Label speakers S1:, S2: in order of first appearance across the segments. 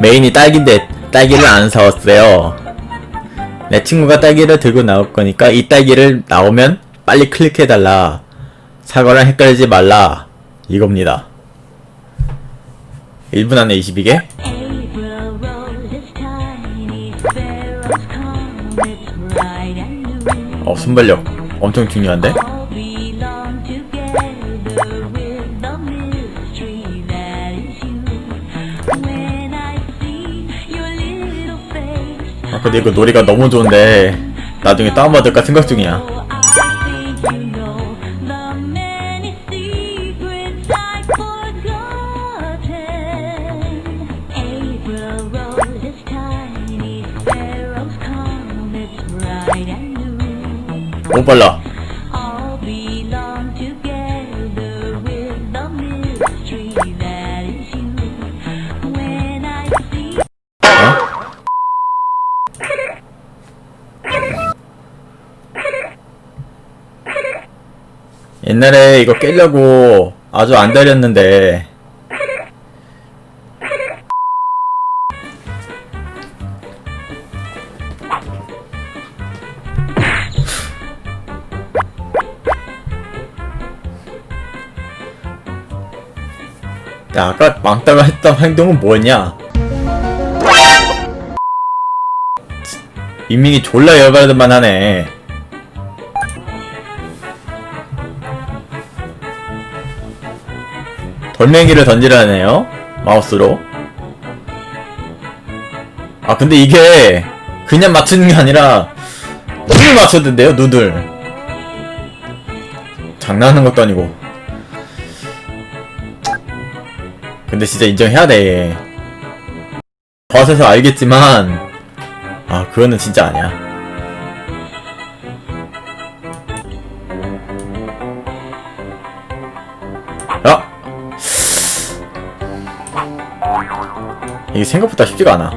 S1: 메인이 딸기인데 딸기를 안 사왔어요. 내 친구가 딸기를 들고 나올 거니까 이 딸기를 나오면 빨리 클릭해달라. 사과랑 헷갈리지 말라. 이겁니다. 1분 안에 22개? 어, 순발력. 엄청 중요한데? 아, 근데 이거 노래가 너무 좋은데, 나중에 다운받을까 생각 중이야. 너무 빨라. 어? 옛날에 이거 깨려고 아주 안 달렸는데 야 아까 망따가 했던 행동은 뭐였냐? 민민이 졸라 열받을만 하네. 돌멩이를 던지라네요 마우스로. 아 근데 이게 그냥 맞추는 게 아니라 눈을 맞췄는데요 눈을. 장난하는 것도 아니고 근데 진짜 인정해야 돼. 봐서 알겠지만 아 그거는 진짜 아니야. 야 이게 생각보다 쉽지가 않아.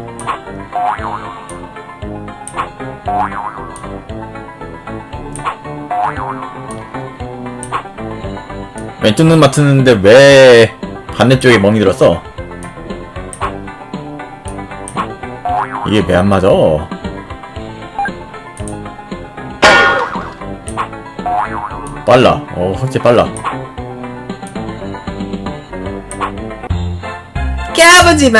S1: 왼쪽 눈 맞추는데 왜 반대쪽에 멍이 들었어? 이게 왜 안 맞아? 빨라. 어, 확실히 빨라. 깨부지 마!